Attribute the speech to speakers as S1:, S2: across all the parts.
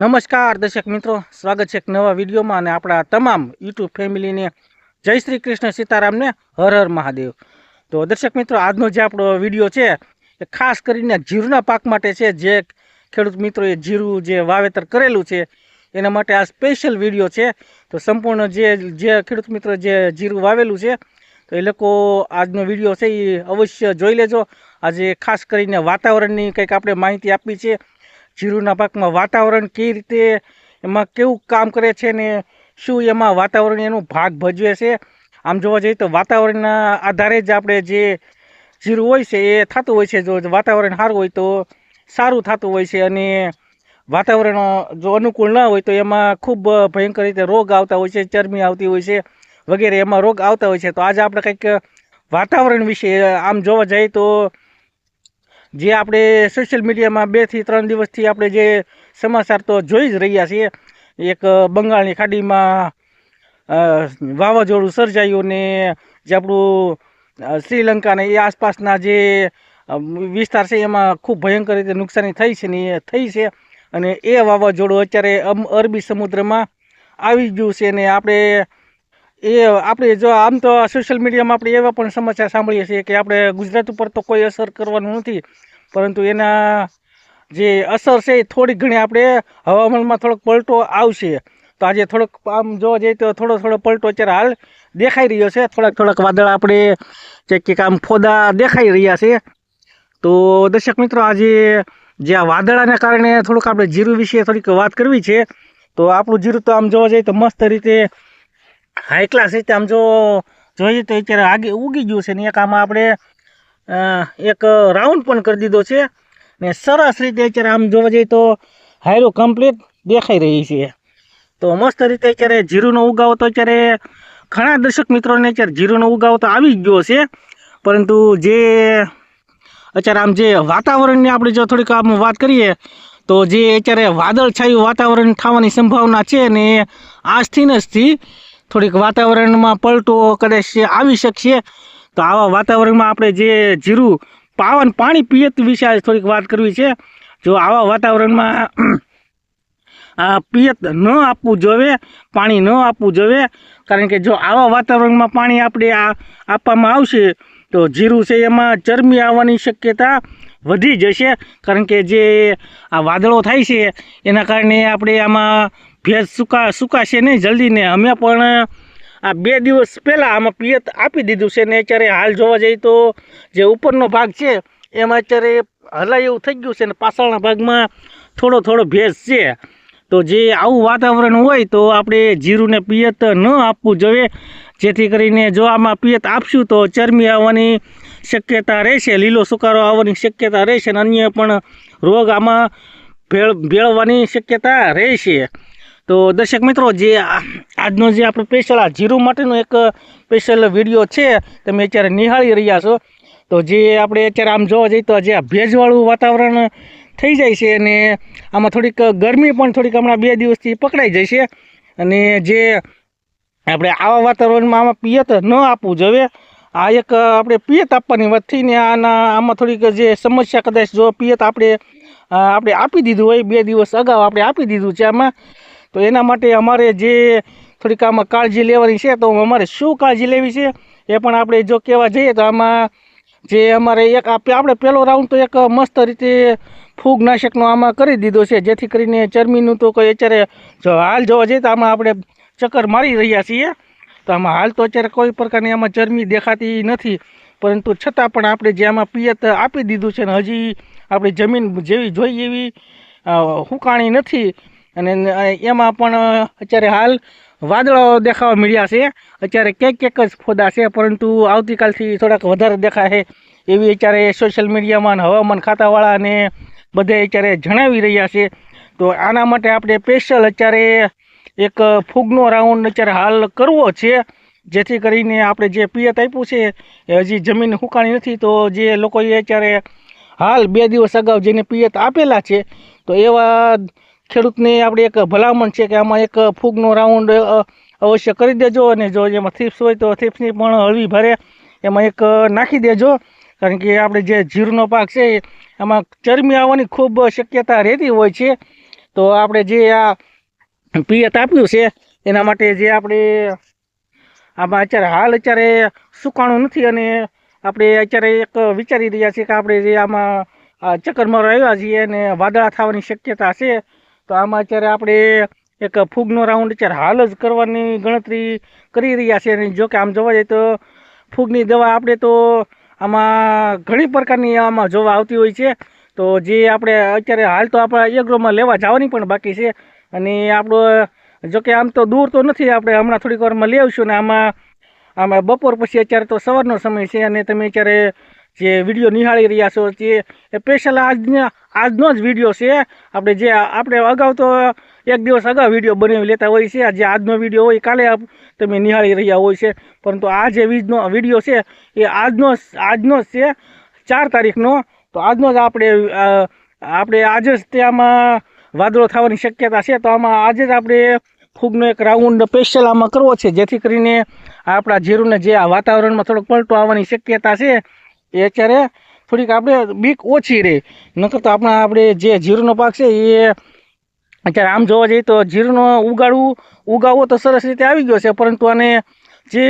S1: નમસ્કાર, દર્શક મિત્રો. સ્વાગત છે એક નવા વિડીયોમાં અને આપણા તમામ યુટ્યુબ ફેમિલીને જય શ્રી કૃષ્ણ સીતારામને હર હર મહાદેવ. તો દર્શક મિત્રો, આજનો જે આપણો વીડિયો છે, એ ખાસ કરીને જીરુના પાક માટે છે, જે ખેડૂત મિત્રોએ જીરું જે વાવેતર કરેલું છે, એના માટે આ સ્પેશિયલ વીડિયો છે. તો સંપૂર્ણ જે જે ખેડૂત મિત્રો જે જીરું વાવેલું છે, તો એ લોકો આજનો વીડિયો છે એ અવશ્ય જોઈ લેજો. આજે ખાસ કરીને વાતાવરણની કંઈક આપણે માહિતી આપી છે જીરુના પાકમાં વાતાવરણ કઈ રીતે, એમાં કેવું કામ કરે છે ને શું એમાં વાતાવરણ એનું ભાગ ભજવે છે? આમ જોવા જઈએ તો વાતાવરણના આધારે જ આપણે જે જીરું હોય છે એ થતું હોય છે. જો વાતાવરણ સારું હોય તો સારું થતું હોય છે અને વાતાવરણ જો અનુકૂળ ન હોય તો એમાં ખૂબ ભયંકર રીતે રોગ આવતા હોય છે ચરમી આવતી હોય છે વગેરે એમાં રોગ આવતા હોય છે. તો આજે આપણે કંઈક વાતાવરણ વિશે આમ જોવા જઈએ તો જે આપણે સોશિયલ મીડિયામાં બેથી ત્રણ દિવસથી આપણે જે સમાચાર તો જોઈ જ રહ્યા છીએ, એક બંગાળની ખાડીમાં વાવાઝોડું સર્જાયું ને જે આપણું શ્રીલંકાને એ આસપાસના જે વિસ્તાર છે એમાં ખૂબ ભયંકર રીતે નુકસાની થઈ છે ને એ થઈ છે. અને એ વાવાઝોડું અત્યારે અરબી સમુદ્રમાં આવી ગયું છે ને આપણે એ આપણે જો આમ તો સોશિયલ મીડિયામાં આપણે એવા પણ સમાચાર સાંભળીએ છીએ કે આપણે ગુજરાત ઉપર તો કોઈ અસર કરવાનું નથી, પરંતુ એના જે અસર છે એ થોડી ઘણી આપણે હવામાનમાં થોડોક પલટો આવશે. તો આજે થોડોક આમ જોવા જઈએ તો થોડો થોડો પલટો અત્યારે હાલ દેખાઈ રહ્યો છે. થોડાક થોડાક વાદળ આપણે જે કે આમ ફોદા દેખાઈ રહ્યા છે. તો દર્શક મિત્રો, આજે જે આ વાદળાને કારણે થોડુંક આપણે જીરું વિશે થોડીક વાત કરવી છે. તો આપણું જીરું તો આમ જોવા જઈએ તો મસ્ત રીતે હાઈ ક્લાસ રીતે આમ જો જોઈએ તો અત્યારે આગે ઉગી ગયું છે ને એક આમાં આપણે એક રાઉન્ડ પણ કરી દીધો છે ને સરસ રીતે અત્યારે આમ જોવા જઈએ તો હાયરો કમ્પ્લીટ દેખાઈ રહી છે. તો મસ્ત રીતે અત્યારે જીરુનો ઉગાવો તો અત્યારે ઘણા દર્શક મિત્રોને અત્યારે જીરુનો ઉગાવો તો આવી જ ગયો છે. પરંતુ જે અત્યારે આમ જે વાતાવરણની આપણે જો થોડીક આમ વાત કરીએ તો જે અત્યારે વાદળછાયું વાતાવરણ થવાની સંભાવના છે ને આજથી ને થોડીક વાતાવરણમાં પલટો કદાચ આવી શકશે. તો આવા વાતાવરણમાં આપણે જે જીરું, પાવન પાણી પિયત વિશે થોડીક વાત કરવી છે. જો આવા વાતાવરણમાં આ પિયત ન આપવું જોઈએ પાણી ન આપવું જોઈએ કારણ કે જો આવા વાતાવરણમાં પાણી આપણે આપવામાં આવશે, તો જીરું છે એમાં ચરમી આવવાની શક્યતા વધી જશે. કારણ કે જે આ વાદળો થાય છે, એના કારણે આપણે આમાં ભેજ સુકા સુકાશે નહીં જલ્દી ને અમે પણ આ બે દિવસ પહેલાં આમાં પિયત આપી દીધું છે ને અત્યારે હાલ જોવા જઈએ તો જે ઉપરનો ભાગ છે, એમાં અત્યારે હલાય એવું થઈ ગયું છે ને પાછળના ભાગમાં થોડો થોડો ભેજ છે. તો જે આવું વાતાવરણ હોય તો આપણે જીરુંને પિયત ન આપવું જોઈએ. જેથી કરીને જો આમાં પિયત આપશું તો ચરમી આવવાની શક્યતા રહેશે, લીલો સુકારો આવવાની શક્યતા રહેશે અને અન્ય પણ રોગ આમાં ભેળ ભેળવાની શક્યતા રહેશે. તો દર્શક મિત્રો, જે આજનો જે આપણો સ્પેશિયલ આ જીરું માટેનો એક સ્પેશિયલ વીડિયો છે, તમે અત્યારે નિહાળી રહ્યા છો. તો જે આપણે અત્યારે આમ જોવા જઈએ તો જે આ ભેજવાળું વાતાવરણ થઈ જાય છે અને આમાં થોડીક ગરમી પણ થોડીક હમણાં બે દિવસથી પકડાઈ જાય છે. અને જે આપણે આવા વાતાવરણમાં આમાં પિયત ન આપવું જોઈએ, આ એક આપણે પિયત આપવાની વાત થઈને આના, આમાં થોડીક જે સમસ્યા કદાચ જો પિયત આપણે આપણે આપી દીધું હોય, બે દિવસ અગાઉ આપણે આપી દીધું છે આમાં તો એના માટે અમારે જે થોડીક આમાં કાળજી લેવાની છે, તો અમારે શું કાળજી લેવી છે, એ પણ આપણે જો કહેવા જઈએ તો આમાં જે અમારે એક આપે, આપણે પહેલો રાઉન્ડ તો એક મસ્ત રીતે ફૂગનાશકનો આમાં કરી દીધો છે, જેથી કરીને ચરમીનું તો કોઈ અત્યારે જો હાલ જોવા જઈએ તો આમાં આપણે ચક્કર મારી રહ્યા છીએ. તો આમાં હાલ તો અત્યારે કોઈ પ્રકારની આમાં ચરમી દેખાતી નથી, પરંતુ છતાં પણ આપણે જે આમાં પિયત આપી દીધું છે ને, હજી આપણે જમીન જેવી જોઈએ એવી હુકાણી નથી. અને એમાં પણ અત્યારે હાલ વાદળો દેખાવા મળ્યા છે. અત્યારે ક્યાંક ક્યાંક જ ફોદા છે, પરંતુ આવતીકાલથી થોડાક વધારે દેખાશે એવી અત્યારે સોશિયલ મીડિયામાં હવામાન ખાતાવાળાને બધે અત્યારે જણાવી રહ્યા છે. તો આના માટે આપણે સ્પેશિયલ અત્યારે એક ફૂગનો રાઉન્ડ અત્યારે હાલ કરવો છે. જેથી કરીને આપણે જે પિયત આપ્યું છે હજી જમીન હુકાણી નથી, તો જે લોકોએ અત્યારે હાલ બે દિવસ અગાઉ જેને પિયત આપેલા છે, તો એવા ખેડૂતને આપણે એક ભલામણ છે કે આમાં એક ફૂગનો રાઉન્ડ અવશ્ય કરી દેજો અને જો એમાં થીપ્સ હોય તો થીપ્સની પણ હળવી ભરે, એમાં એક નાખી દેજો. કારણ કે આપણે જે જીરુનો પાક છે, એમાં ચરમી આવવાની ખૂબ શક્યતા રહેતી હોય છે. તો આપણે જે આ પિયત આપ્યું છે, એના માટે જે આપણે, આમાં અત્યારે હાલ અત્યારે સુકાણું નથી અને આપણે અત્યારે એક વિચારી રહ્યા છીએ કે આપણે જે આમાં ચક્કરમાં ચક્કરમારો આવ્યા છીએ અને વાદળા થવાની શક્યતા છે. તો આમાં અત્યારે આપણે એક ફૂગનો રાઉન્ડ અત્યારે હાલ જ કરવાની ગણતરી કરી રહ્યા છીએ અને જો કે આમ જોવા જઈએ તો ફૂગની દવા આપણે તો આમાં ઘણી પ્રકારની આમાં જોવા આવતી હોય છે. તો જે આપણે અત્યારે હાલ તો આપણા એગ્રોમાં લેવા જવાની પણ બાકી છે. અને આપણો જોકે આમ તો દૂર તો નથી, આપણે હમણાં થોડીક વારમાં લઈ ને આમાં આમાં બપોર પછી અત્યારે તો સવારનો સમય છે અને તમે અત્યારે જે વીડિયો નિહાળી રહ્યા છો જે સ્પેશિયલ આજના, આજનો જ વીડિયો છે. આપણે જે, આપણે અગાઉ તો એક દિવસ અગાઉ વીડિયો બનાવી લેતા હોય છે. જે આજનો વીડિયો હોય, કાલે તમે નિહાળી રહ્યા હોય છે. પરંતુ આ જે વીજનો વીડિયો છે, એ આજનો આજનો છે. ચાર તારીખનો. તો આજનો જ આપણે આપણે આજે જ ત્યાંમાં વાદળો થવાની શક્યતા છે. તો આમાં આજે જ આપણે ફૂગનો એક રાઉન્ડ સ્પેશિયલ આમાં કરવો છે. જેથી કરીને આપણા જીરુને જે આ વાતાવરણમાં થોડોક પલટો આવવાની શક્યતા છે. એ અત્યારે થોડીક આપણે બીક ઓછી રહે. નકર તો આપણા આપણે જે જીરુનો પાક છે એ અત્યારે આમ જોવા જઈએ તો જીરુનો ઉગાડવું, ઉગાવવો તો સરસ રીતે આવી ગયો છે, પરંતુ આને જે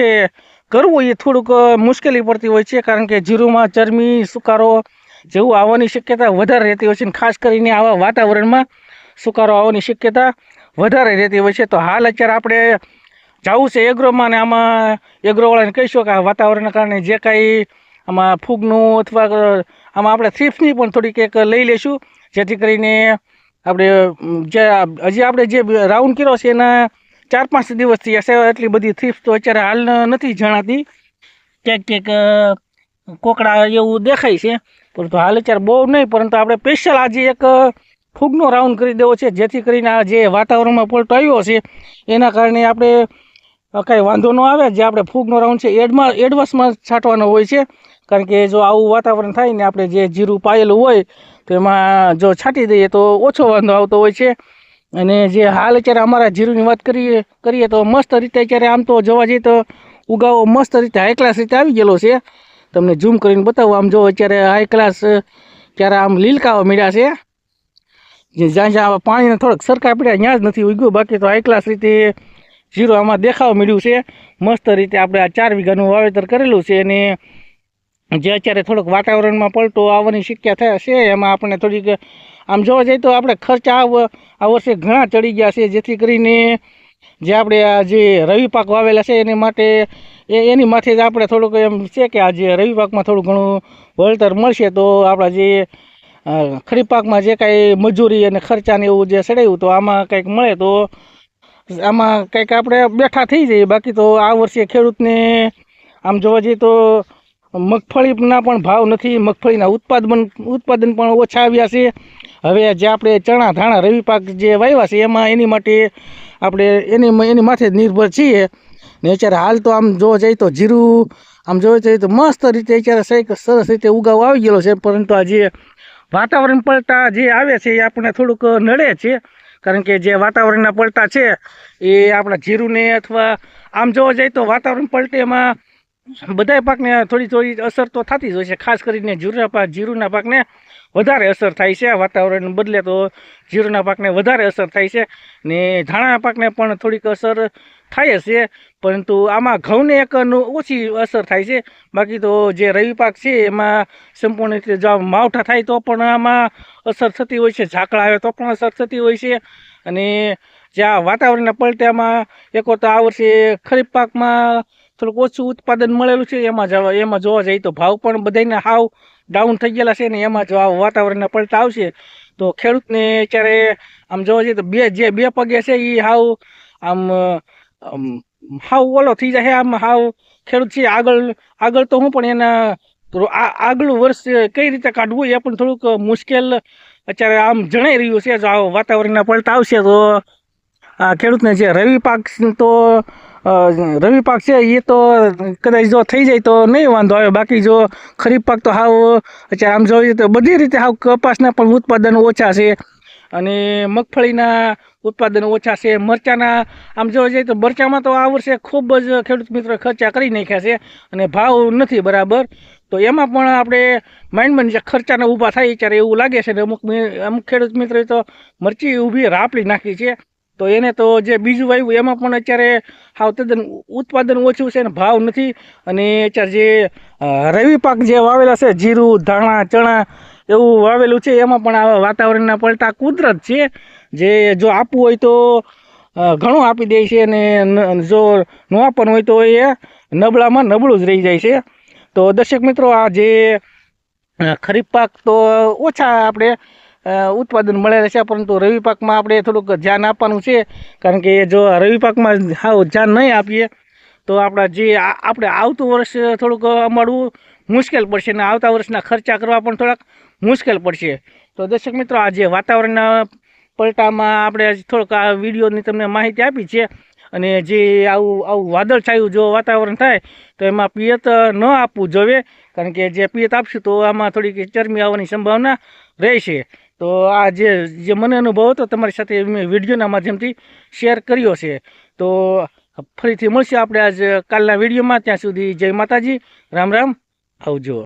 S1: કરવું એ થોડુંક મુશ્કેલી પડતી હોય છે, કારણ કે જીરુમાં ચરમી સુકારો જેવું આવવાની શક્યતા વધારે રહેતી હોય છે ખાસ કરીને આવા વાતાવરણમાં સુકારો આવવાની શક્યતા વધારે રહેતી હોય છે. તો હાલ અત્યારે આપણે જવું છે એગ્રોમાં ને આમાં એગ્રોવાળાને કહીશું કે આ વાતાવરણના કારણે જે કાંઈ આમાં ફૂગનું અથવા આમાં આપણે થ્રીફની પણ થોડીક એક લઈ લઈશું. જેથી કરીને આપણે જે, હજી આપણે જે રાઉન્ડ કર્યો છે એના ચાર પાંચ દિવસથી હશે એટલી બધી થ્રીફ તો અત્યારે હાલ નથી જણાતી. ક્યાંક ક્યાંક કોકડા એવું દેખાય છે, પરંતુ હાલ અત્યારે બહુ નહીં, પરંતુ આપણે સ્પેશિયલ આજે એક ફૂગનો રાઉન્ડ કરી દેવો છે, જેથી કરીને આ જે વાતાવરણમાં પલટો આવ્યો છે, એના કારણે આપણે કાંઈ વાંધો ન આવે. જે આપણે ફૂગનો રાઉન્ડ છે, એડમાં એડવાન્સમાં છાંટવાનો હોય છે. કારણ કે જો આવું વાતાવરણ થાય ને આપણે જે જીરું પાયેલું હોય, તો એમાં જો છાંટી દઈએ તો ઓછો વાંધો આવતો હોય છે. અને જે હાલ અત્યારે અમારા જીરુંની વાત કરીએ કરીએ તો મસ્ત રીતે અત્યારે આમ તો જોવા જઈએ તો ઉગાવો મસ્ત રીતે હાઈ ક્લાસ રીતે આવી ગયેલો છે. તમને ઝૂમ કરીને બતાવું, આમ જો અત્યારે હાઈ ક્લાસ ત્યારે આમ લીલકાવા મળ્યા છે. જ્યાં જ્યાં પાણીને થોડોક સરખા પડ્યા, ત્યાં જ નથી ઉગ્યું. બાકી તો હાઈ ક્લાસ રીતે જીરું આમાં દેખાવા મળ્યું છે. મસ્ત રીતે આપણે આ ચાર વીઘાનું વાવેતર કરેલું છે અને જે અત્યારે થોડોક વાતાવરણમાં પલટો આવવાની શક્યતા છે, એમાં આપણે થોડીક, આમ જોવા જઈએ તો આપણે ખર્ચ આ વર્ષે ઘણા ચડી ગયા છે, જેથી કરીને જે આપણે આ જે રવિ પાક વાવેલા છે, એની માટે એ, એની માથે જ આપણે થોડુંક એમ છે કે આ જે રવિ પાકમાં થોડું ઘણું વળતર મળશે, તો આપણા જે ખરીફ પાકમાં જે કાંઈ મજૂરી અને ખર્ચાને એવું જે સડાયું, તો આમાં કંઈક મળે તો આમાં કંઈક આપણે બેઠા થઈ જઈએ. બાકી તો આ વર્ષે ખેડૂતને આમ જોવા જઈએ તો મગફળીના પણ ભાવ નથી, મગફળીના ઉત્પાદન ઉત્પાદન પણ ઓછા આવ્યા છે. હવે જે આપણે ચણા, ધાણા, રવિ પાક જે વાવ્યા છે, એમાં એની માટે આપણે એની એની માથે નિર્ભર છીએ. ને અત્યારે હાલ તો આમ જોવા જઈએ તો જીરું, આમ જોવા જઈએ તો મસ્ત રીતે અત્યારે સરસ રીતે ઉગાવ આવી ગયેલો છે, પરંતુ આ જે વાતાવરણ પલટા જે આવે છે, એ આપણને થોડુંક નડે છે. કારણ કે જે વાતાવરણના પલટા છે, એ આપણા જીરુને અથવા આમ જોવા જઈએ તો વાતાવરણ પલટે બધાય પાકને થોડી થોડી અસર તો થતી જ હોય છે. ખાસ કરીને જીરુના પાક જીરુના પાકને વધારે અસર થાય છે. વાતાવરણ બદલે તો જીરુના પાકને વધારે અસર થાય છે ને ધાણા પાકને પણ થોડીક અસર થાય છે. પરંતુ આમાં ઘઉંને એક ઓછી અસર થાય છે. બાકી તો જે રવિ પાક છે એમાં સંપૂર્ણ રીતે જો માવઠા થાય તો પણ આમાં અસર થતી હોય છે. ઝાકળ આવે તો પણ અસર થતી હોય છે. અને જે આ વાતાવરણના પલટામાં એકો તો આ વર્ષે ખરીફ પાકમાં થોડુંક ઓછું ઉત્પાદન મળેલું છે, એમાં જવા એમાં જોવા જઈએ તો ભાવ પણ બધાને હાવ ડાઉન થઈ ગયેલા છે ને એમાં જો આ વાતાવરણના પલટા આવશે તો ખેડૂતને અત્યારે આમ જોવા જઈએ તો બે જે બે પગે છે એ હાવ આમ હાવ ઓલો થઈ જાય આમ હાવ ખેડૂત છે, આગળ આગળ તો હું પણ એના આ આગલું વર્ષ કઈ રીતે કાઢવું એ પણ થોડુંક મુશ્કેલ અત્યારે આમ જણાઈ રહ્યું છે, જો આ વાતાવરણના પલટા આવશે તો ખેડૂતને જે રવિ પાક તો રવિ પાક છે એ તો કદાચ જો થઈ જાય તો નહીં વાંધો આવે. બાકી જો ખરીફ પાક તો હાવ અત્યારે આમ જોઈએ તો બધી રીતે હાવ કપાસના પણ ઉત્પાદન ઓછા છે અને મગફળીના ઉત્પાદન ઓછા છે. મરચાના, આમ જોવા જઈએ તો મરચામાં તો આ વર્ષે ખૂબ જ ખેડૂત મિત્રો ખર્ચા કરી નાખ્યા છે અને ભાવ નથી બરાબર. તો એમાં પણ આપણે માઇન્ડમાં જે ખર્ચાના ઊભા થાય ત્યારે એવું લાગે છે ને અમુક અમુક ખેડૂત મિત્રોએ તો મરચી ઊભી રાપડી નાખી છે. તો એને તો જે બીજું વાવ્યું એમાં પણ અત્યારે હાવ તદ્દન ઉત્પાદન ઓછું છે ને ભાવ નથી. અને અત્યારે જે રવિ પાક જે વાવેલા છે, જીરું, ધાણા, ચણા, એવું વાવેલું છે, એમાં પણ આવા વાતાવરણના પલટા કુદરત છે. જે, જો આપવું હોય તો ઘણું આપી દે છે અને જો ન આપવાનું હોય તો એ નબળામાં નબળું જ રહી જાય છે. તો દર્શક મિત્રો, આ જે ખરીફ પાક તો ઓછા આપણે ઉત્પાદન મળેલા છે, પરંતુ રવિ પાકમાં આપણે થોડુંક ધ્યાન આપવાનું છે. કારણ કે જો રવિ પાકમાં હાવ ધ્યાન નહીં આપીએ, તો આપણા જે આપણે આવતું વર્ષ થોડુંક અમારું મુશ્કેલ પડશે અને આવતા વર્ષના ખર્ચા કરવા પણ થોડાક મુશ્કેલ પડશે. તો દર્શક મિત્રો, આજે વાતાવરણના પલટામાં આપણે થોડુંક આ વિડીયોની તમને માહિતી આપી છે અને જે આવું આવું વાદળછાયું જો વાતાવરણ થાય, તો એમાં પિયત ન આપવું જોઈએ. કારણ કે જે પિયત આપશું તો આમાં થોડીક ચરમી આવવાની સંભાવના રહેશે. તો આ જે જે મને અનુભવ હતો તમારી સાથે મેં વિડીયોના માધ્યમથી શેર કર્યો છે. તો ફરીથી મળશે આપણે આજ કાલના વિડીયોમાં. ત્યાં સુધી જય માતાજી. રામ રામ. આવજો.